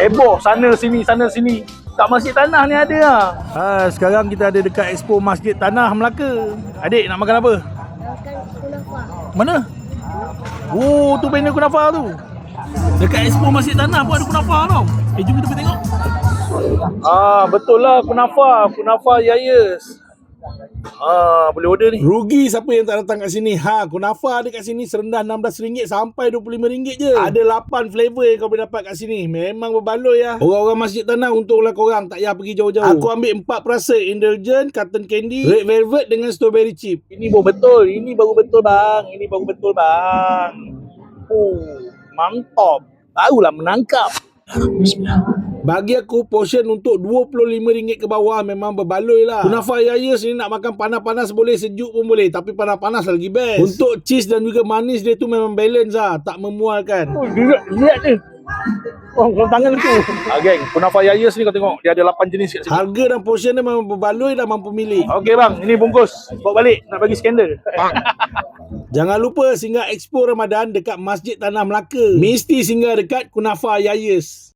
Heboh sana sini sana sini. Kat Masjid Tanah ni ada lah. Ha, sekarang kita ada dekat Expo Masjid Tanah Melaka. Adik nak makan apa? Makan kunafa. Mana? Oh, tu banner kunafa tu. Dekat Expo Masjid Tanah pun ada kunafa tau. Eh, jom kita pergi tengok. Ah, betul lah kunafa. Kunafa Yayas. Ah, boleh order ni. Rugi siapa yang tak datang kat sini. Ha, kunafa ada kat sini serendah RM16 sampai RM25 je. Ada 8 flavor yang kau boleh dapat kat sini. Memang berbaloi ya. Orang-orang Masjid Tanah untunglah korang tak payah pergi jauh-jauh. Aku ambil 4 perasa indulgent, cotton candy, red velvet dengan strawberry chip. Ini baru betul. Ini baru betul bang. Ini baru betul bang. Oh, mantap. Barulah menangkap. Bagi aku portion untuk RM25 ke bawah memang berbaloi lah. Kunafa Yayas ni nak makan panas-panas boleh, sejuk pun boleh. Tapi panas-panas lagi best. Untuk cheese dan juga manis dia tu memang balance lah. Tak memualkan. Oh, lihat, ni. Oh, kalau tangan tu. Ah, geng, kunafa Yayas ni kau tengok. Dia ada 8 jenis kat sini. Harga dan portion dia memang berbaloi dah mampu milik. Okey bang, ini bungkus. Bawa balik. Nak bagi skandal. Jangan lupa singgah Expo Ramadan dekat Masjid Tanah Melaka. Mesti singgah dekat Kunafa Yayas.